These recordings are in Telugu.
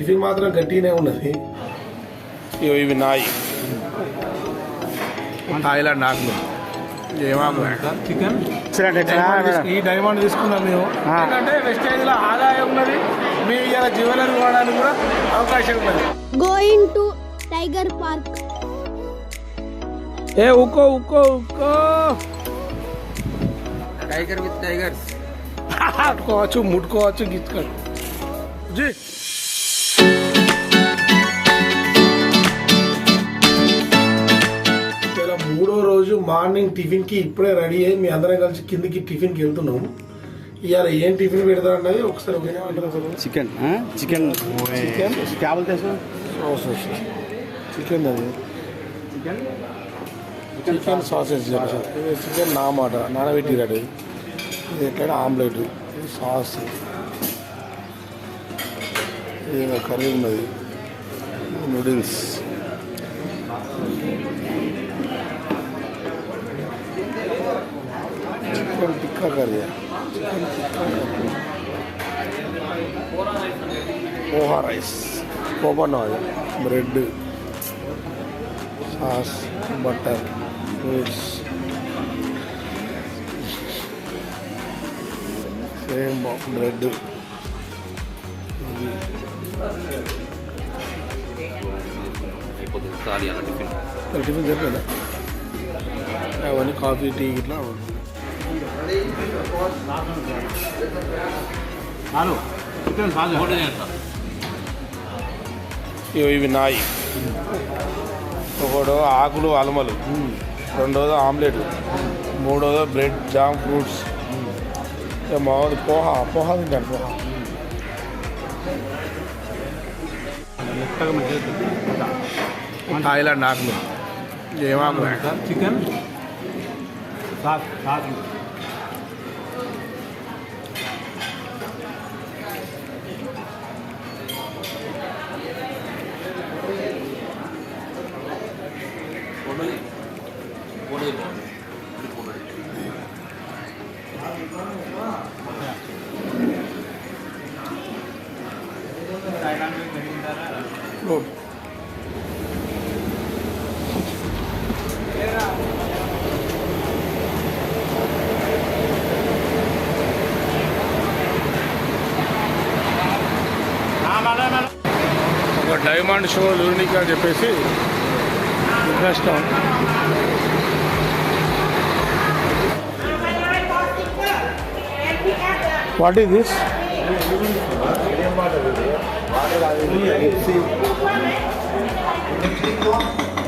టిఫిన్ మాత్రం గట్టిగానే ఉన్నది. ఇవి నాయి. థాయిలాండ్ ఆకులు. ఈ డైమండ్ తీసుకున్నాం మేము. ఎందుకంటే వెస్టేజ్లో ఆదాయం ఉన్నది. మేము ఇలా జ్యువెలరీ కొనడానికి కూడా అవకాశం ఉన్నది. Going to tiger park. ఏ ఉక్కో ఉక్కో ఉక్కో. టైగర్ విత్ టైగర్స్ పట్టుకోవచ్చు ముట్టుకోవచ్చు గిచ్చుకోవచ్చు జీ. రోజు మార్నింగ్ టిఫిన్కి ఇప్పుడే రెడీ అయ్యి మీ అందరం కలిసి కిందికి టిఫిన్కి వెళ్తున్నాము ఇవాళ ఏం టిఫిన్ పెడతా అన్నది ఒకసారి చికెన్ చికెన్. చికెన్? క్యాబుల్ చికెన్ అది. చికెన్ చికెన్ సాసెస్ చికెన్ నా మాట నానబెట్టిరాడు ఇది ఎట్లా ఆమ్లెట్ సాస్. ఇది కర్రీ ఉన్నది. Noodles. Chicken tikka curry chicken tikka curry poha rice coupon oil bread sauce butter fruits same bread అయిపోతుంది ఖాళీ అన్న టిఫిన్ టిఫిన్ చెప్పలేదా అవన్నీ కాఫీ టీ ఇట్లా హలో చికెన్ సాజా ఇవి ఇవి నాయి. ఒకడు ఆకులు అలమలు. రెండోది ఆమ్లెట్. మూడోది బ్రెడ్ జామ్ ఫ్రూట్స్. ఇక మామూలు పోహా పోహా తింటాను పోహా. థాయిలాండ్ ఆకులు. ఏమాకు చికెన్ సాస్ సాస్ ఒక డైమండ్ షో లూనిక్ అని చెప్పేసి interest what is this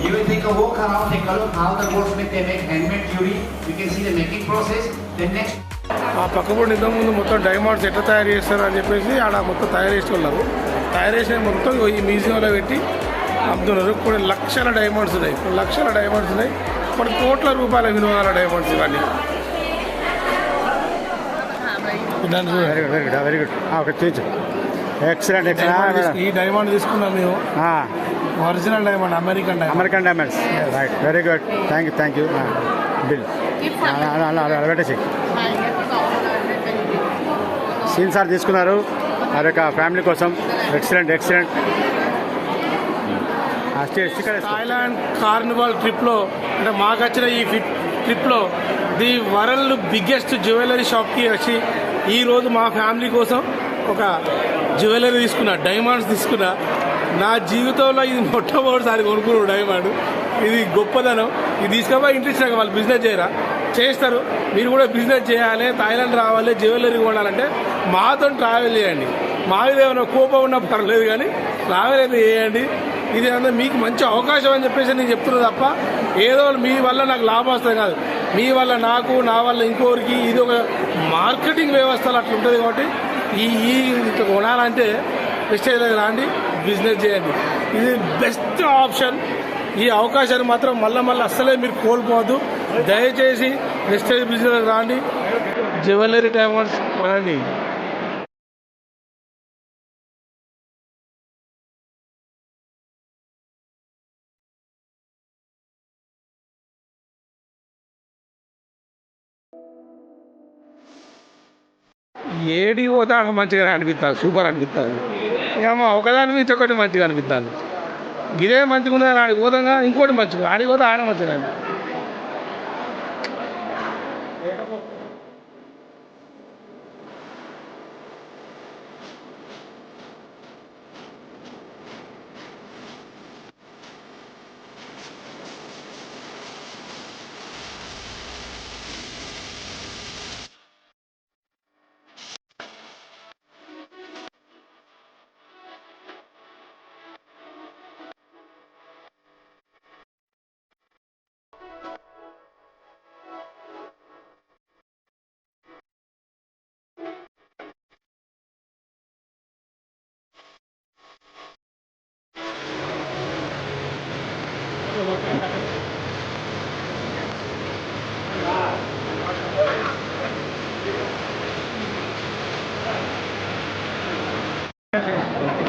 You take a walk around, take a look how the goldsmith they make handmade jewelry. You can see the making process. Next ఆ పక్కపొడి ఇంతకు ముందు మొత్తం డైమండ్స్ ఎట్లా తయారు చేస్తారు అని చెప్పేసి ఆడ మొత్తం తయారు చేసి ఉన్నారు తయారు చేసిన మొత్తం ఈ మ్యూజియంలో పెట్టి అమ్ముతున్నారు కొన్ని లక్షల డైమండ్స్ ఉన్నాయి లక్షల డైమండ్స్ ఉన్నాయి కొన్ని కోట్ల రూపాయల విలువ డైమండ్స్ ఇవన్నీ very good very good very good okay చూచు ఎక్సలెంట్ ఎక్సలెంట్ ఈ డైమండ్ తీసుకున్నాం మేము. Original diamond American diamond American diamonds right very good thank you thank you bill అలా అలా అలా పెట్టేసి సీన్ సార్ తీసుకున్నారు. వారి యొక్క ఫ్యామిలీ కోసం. ఎక్సలెంట్ ఎక్సలెంట్ థాయిలాండ్ కార్నివాల్ ట్రిప్లో అంటే మాకు వచ్చిన ఈ ట్రిప్లో ది వరల్డ్ బిగ్గెస్ట్ జ్యువెలరీ షాప్కి వచ్చి ఈరోజు మా ఫ్యామిలీ కోసం ఒక జ్యువెలరీ తీసుకున్నా డైమండ్స్ తీసుకున్నా. నా జీవితంలో ఇది మొట్టమొదటిసారి కొనుక్కున్నాడు డైమండ్. ఇది గొప్పదనం. ఇది తీసుకపోయి ఇంట్రెస్ట్ నాకు వాళ్ళు బిజినెస్ చేయరా? చేస్తారు. మీరు కూడా బిజినెస్ చేయాలి థాయిలాండ్ రావాలి జ్యువెలరీ కొనాలంటే మాతో ట్రావెల్ చేయండి. మా మీద ఏమైనా కోపం ఉన్నా పర్లేదు కానీ ట్రావెల్ అయితే చేయండి. ఇది అంతా మీకు మంచి అవకాశం అని చెప్పేసి నేను చెప్తున్నా తప్ప ఏదో మీ వల్ల నాకు లాభం వస్తుంది కాదు. మీ వల్ల నాకు నా వల్ల ఇంకోరికి ఇది ఒక మార్కెటింగ్ వ్యవస్థలు అట్లా ఉంటుంది కాబట్టి ఈ ఈ ఇట్లా కొనాలంటే వెస్టేజ్ రాండి బిజినెస్ చేయండి. ఇది బెస్ట్ ఆప్షన్ ఈ అవకాశాన్ని మాత్రం మళ్ళీ మళ్ళీ అస్సలే మీరు కోల్పోవద్దు. దయచేసి వెస్టేజ్ బిజినెస్ రాండి. జ్యువెలరీ టైమర్స్ కొనండి. ఏడి పోతే అక్కడ మంచిగా అనిపిస్తుంది సూపర్ అనిపిస్తుంది ఏమో ఒకదాని మీద ఒకటి మంచిగా అనిపిస్తుంది ఇదే మంచిగా ఉందని ఆడికి పోతాగా ఇంకోటి మంచిగా ఆడికి పోతే ఆయన మంచిగా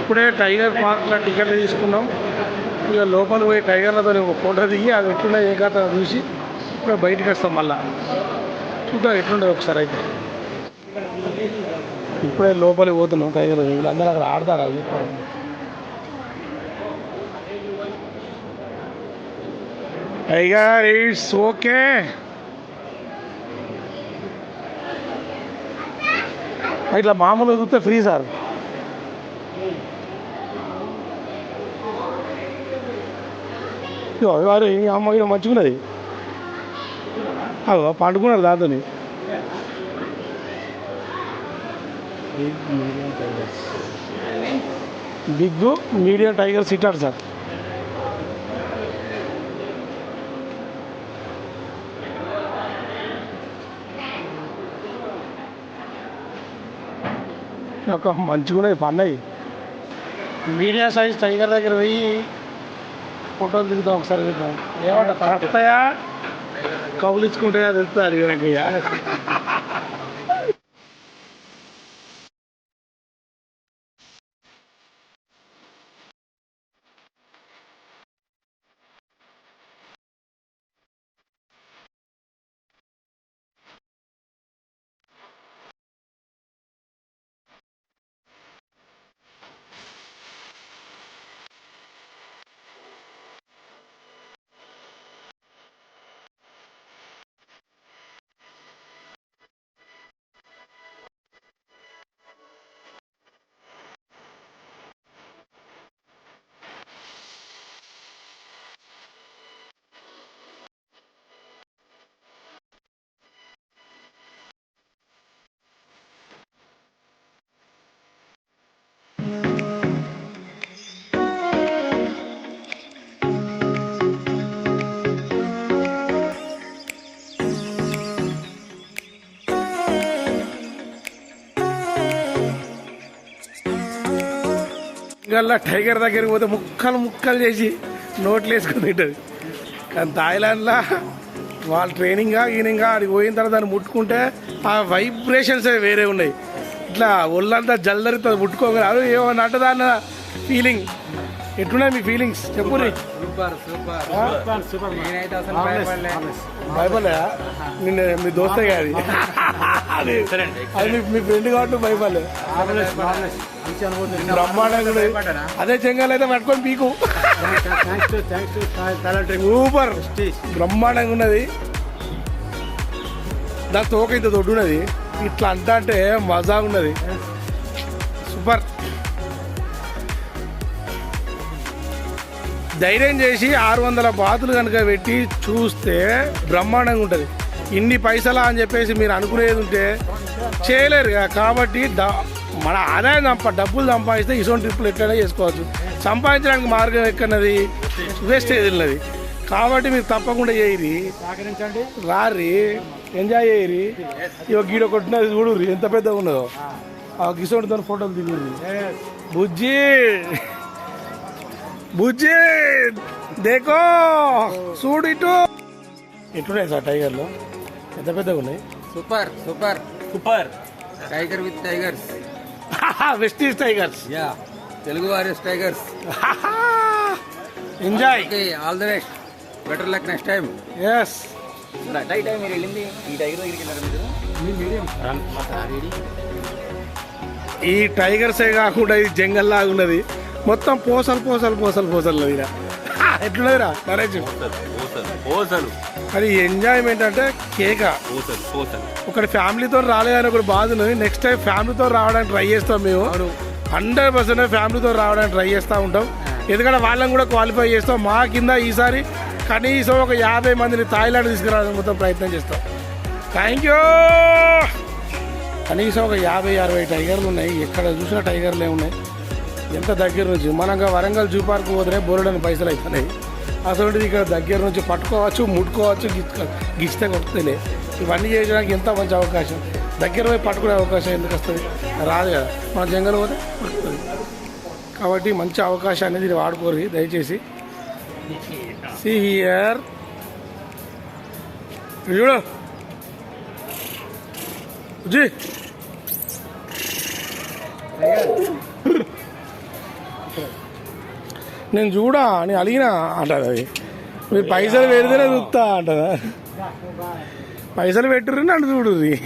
ఇప్పుడే టైగర్ పార్క్లో టికెట్లు తీసుకున్నాం. ఇక లోపల పోయి టైగర్లతో ఒక ఫోటో దిగి అది ఎట్లున్నా ఏ కథ చూసి ఇప్పుడు బయటికి వస్తాం మళ్ళా. చూద్దాం ఎట్లుండదు ఒకసారి అయితే. ఇప్పుడే లోపలికి పోతున్నాం టైగర్ వీళ్ళందరూ అక్కడ ఆడతారు? అవి టైగర్ ఇట్స్ ఓకే. ఇట్లా మామూలుగా చూస్తే ఫ్రీ సార్. వారు ఈ అమ్మాయి మంచుకున్నది. అగో పండుకున్నారు దాంతో బిగ్ మీడియం టైగర్ సిట్టాడు సార్. ఒక మంచిగున్నాయి పన్నాయి. మీడియం సైజ్ టైగర్ దగ్గర పోయి ఫోటోలు దిగుతాం ఒకసారి దిగుతాం ఏమంట కౌలు కౌలించుకుంటాయా తెలుస్తుంది అడిగినాకయ్యా గల్లా టైగర్ దగ్గరికి పోతే ముక్కలు ముక్కలు చేసి నోట్లు వేసుకుని తింటుంది. కానీ థాయిలాండ్లో వాళ్ళ ట్రైనింగ్ ఈయనంగా ఆడికి పోయిన తర్వాత దాన్ని ముట్టుకుంటే ఆ వైబ్రేషన్స్ వేరే ఉన్నాయి. ఇట్లా ఒళ్ళంతా జల్దరితో ముట్టుకోగలరు అది ఏమన్నా అంటదా అన్న ఫీలింగ్ ఎట్లున్నాయి మీ ఫీలింగ్స్ చెప్పు భయపడలే. నిన్న మీ దోస్తే కాదు. అది. అది మీ- ఫ్రెండ్ కాబట్టి భయపడలే బ్రహ్మాండంగా. అదే చెంగాలు అయితే పట్టుకొని పీకు. సూపర్. బ్రహ్మాండంగా ఉన్నది. దాని తోక ఇంత దొడ్డు ఉన్నది. ఇట్లా అంటా అంటే మజా ఉన్నది. సూపర్. ధైర్యం చేసి ఆరు వందల బాతులు కనుక పెట్టి చూస్తే బ్రహ్మాండంగా ఉంటుంది. ఇన్ని పైసలా అని చెప్పేసి మీరు అనుకునేది ఉంటే చేయలేరు కాబట్టి మన ఆదాయం సంప డబ్బులు సంపాదిస్తే ఇటువంటి ట్రిప్పులు ఎట్లయినా చేసుకోవచ్చు. సంపాదించడానికి మార్గం ఎక్కడది? వేస్టేజ్ ఉన్నది. కాబట్టి మీరు తప్పకుండా చేయరి. రారి ఎంజాయ్ చేయరి. ఇక గీడ కొట్టినది చూడుర్రి ఎంత పెద్దగా ఉన్నదో. ఆ గిసోడితో ఫోటోలు దిగుర్రి. బుజ్జి! బుజ్జి! దేకో! చూడు ఇటు. ఎట్లున్నాయి సార్ టైగర్లు? పెద్ద పెద్దగా ఉన్నాయి. Super super. Super. Tiger with tigers వెస్టీస్ tigers yeah Telugu warriors tigers enjoy all the best better luck next time yes tiger మీరు వెళ్ళింది ఈ టైగర్ దగ్గరికి వెళ్ళారు ఈ టైగర్సే కాకుండా ఇది జంగల్ లాగా ఉన్నది. మొత్తం పోసలు పోసలు పోసలు పోసలు ఈడ. ఎట్లున్నదిరా? నరేష్ పోసలు. అది ఎంజాయ్మెంట్ అంటే కేక. ఒకటి ఫ్యామిలీతో రాలేదని ఒకటి బాధ ఉన్నది నెక్స్ట్ టైం ఫ్యామిలీతో రావడానికి ట్రై చేస్తాం మేము. హండ్రెడ్ పర్సెంట్ ఫ్యామిలీతో రావడానికి ట్రై చేస్తూ ఉంటాం. ఎందుకంటే వాళ్ళని కూడా క్వాలిఫై చేస్తాం. మా కింద ఈసారి కనీసం ఒక యాభై మందిని థాయిలాండ్ తీసుకురావడానికి మొత్తం ప్రయత్నం చేస్తాం. థ్యాంక్ యూ కనీసం ఒక యాభై అరవై టైగర్లు ఉన్నాయి. ఎక్కడ చూసినా టైగర్లే ఉన్నాయి. ఎంత దగ్గర నుంచి? మనంగా వరంగల్ జూ పార్క్ పోతే బోరడని పైసలు అయిపోయినాయి. అసలు ఇక్కడ దగ్గర నుంచి పట్టుకోవచ్చు ముట్టుకోవచ్చు గిచ్చితే కొడుతూనే. ఇవన్నీ చేయడానికి ఎంత మంచి అవకాశం? దగ్గర పోయి పట్టుకునే అవకాశం ఎందుకు వస్తుంది? రాదు కదా. మన జంగల్ పోతే పడుతుంది కాబట్టి మంచి అవకాశం అనేది వాడుకోరు. దయచేసి. సి హియర్ చూడు. జీ నేను చూడా అని అడిగినా అంటది అది. మీరు పైసలు పెడితేనే చూస్తా అంటదా. పైసలు పెట్టుర్రు నన్ను చూడుర్రి.